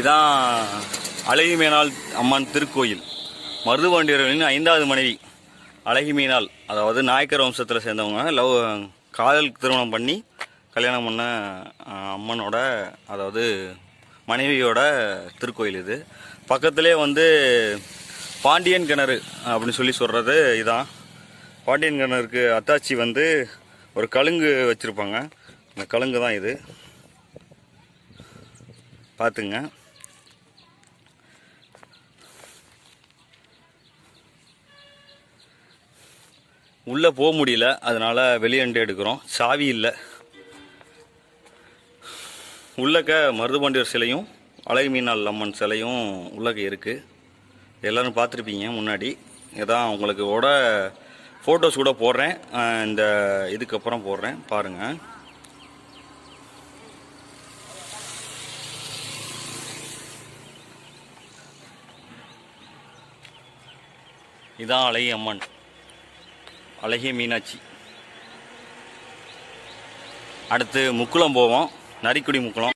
இதான் அழகி மேனாள் அம்மன் திருக்கோயில். மருதுபாண்டியர்களின் ஐந்தாவது மனைவி அழகி மீனாள் அதாவது நாயக்கர் வம்சத்தில் சேர்ந்தவங்க. லவ் காதல் திருமணம் பண்ணி கல்யாணம் பண்ண அம்மனோட அதாவது மனைவியோட திருக்கோயில் இது. பக்கத்திலே வந்து பாண்டியன் கிணறு அப்படின்னு சொல்லி சொல்கிறது இதான். பாண்டியன் கிணறுக்கு அத்தாச்சி வந்து ஒரு கழுங்கு வச்சுருப்பாங்க. அந்த கழுங்கு தான் இது. பார்த்துங்க உள்ளே போக முடியல. அதனால வெளியண்டு எடுக்கிறோம். சாவி இல்லை. உள்ளக்க மருதுபாண்டியர் சிலையும் அழகு மீனாள் அம்மன் சிலையும் உள்ளக்க இருக்குது எல்லாரும் பார்த்துருப்பீங்க முன்னாடி. இதான் உங்களுக்கு ஓட ஃபோட்டோஸ் கூட போடுறேன். இந்த இதுக்கப்புறம் போடுறேன். பாருங்கள் இதான் அழகி அம்மன். அழகிய மீனாட்சி. அடுத்து முக்குளம் போவோம். நரிக்குடி முக்குளம்.